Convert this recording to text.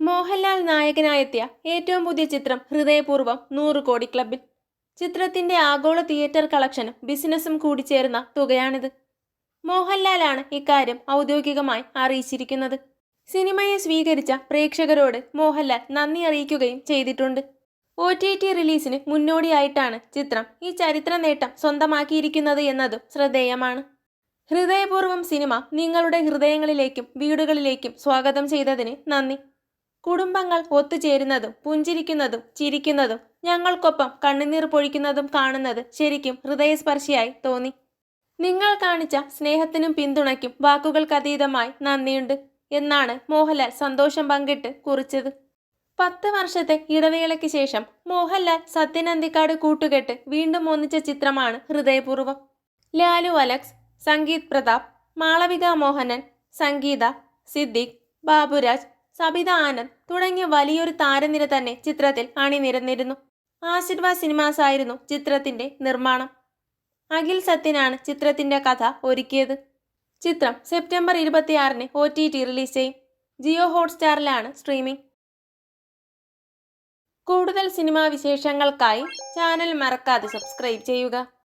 മോഹൻലാൽ നായകനായെത്തിയ ഏറ്റവും പുതിയ ചിത്രം ഹൃദയപൂർവം നൂറ് കോടി ക്ലബിൽ ചിത്രത്തിന്റെ ആഗോള തിയേറ്റർ കളക്ഷനും ബിസിനസ്സും കൂടിച്ചേർന്ന തുകയാണിത്. മോഹൻലാലാണ് ഇക്കാര്യം ഔദ്യോഗികമായി അറിയിച്ചിരിക്കുന്നത്. സിനിമയെ സ്വീകരിച്ച പ്രേക്ഷകരോട് മോഹൻലാൽ നന്ദി അറിയിക്കുകയും ചെയ്തിട്ടുണ്ട്. ഒ ടി ടി റിലീസിന് മുന്നോടിയായിട്ടാണ് ചിത്രം ഈ ചരിത്ര നേട്ടം സ്വന്തമാക്കിയിരിക്കുന്നത് എന്നതും ശ്രദ്ധേയമാണ്. ഹൃദയപൂർവം സിനിമ നിങ്ങളുടെ ഹൃദയങ്ങളിലേക്കും വീടുകളിലേക്കും സ്വാഗതം ചെയ്തതിന് നന്ദി. കുടുംബങ്ങൾ ഒത്തുചേരുന്നതും പുഞ്ചിരിക്കുന്നതും ചിരിക്കുന്നതും ഞങ്ങൾക്കൊപ്പം കണ്ണുനീർ പൊഴിക്കുന്നതും കാണുന്നത് ശരിക്കും ഹൃദയസ്പർശിയായി തോന്നി. നിങ്ങൾ കാണിച്ച സ്നേഹത്തിനും പിന്തുണയ്ക്കും വാക്കുകൾക്കതീതമായി നന്ദിയുണ്ട് എന്നാണ് മോഹൻലാൽ സന്തോഷം പങ്കിട്ട് കുറിച്ചത്. പത്ത് വർഷത്തെ ഇടവേളയ്ക്ക് ശേഷം മോഹൻലാൽ സത്യനന്ദിക്കാട് കൂട്ടുകെട്ട് വീണ്ടും ഒന്നിച്ച ചിത്രമാണ് ഹൃദയപൂർവം ലാലു അലക്സ് സംഗീത് പ്രതാപ് മാളവിക മോഹനൻ സംഗീത സിദ്ദിഖ് ബാബുരാജ് സബിത ആനന്ദ് തുടങ്ങിയ വലിയൊരു താരനിര തന്നെ ചിത്രത്തിൽ അണിനിരന്നിരുന്നു. ആശീർവാദ് സിനിമാസ് ആയിരുന്നു ചിത്രത്തിന്റെ നിർമ്മാണം. അഖിൽ സത്യനാണ് ചിത്രത്തിന്റെ കഥ ഒരുക്കിയത്. ചിത്രം സെപ്റ്റംബർ ഇരുപത്തിയാറിന് ഒ ടി ടി റിലീസ് ചെയ്യും. ജിയോ ഹോട്ട്സ്റ്റാറിലാണ് സ്ട്രീമിംഗ്. കൂടുതൽ സിനിമാ വിശേഷങ്ങൾക്കായി ചാനൽ മറക്കാതെ സബ്സ്ക്രൈബ് ചെയ്യുക.